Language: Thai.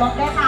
บรถด้วยค่ะ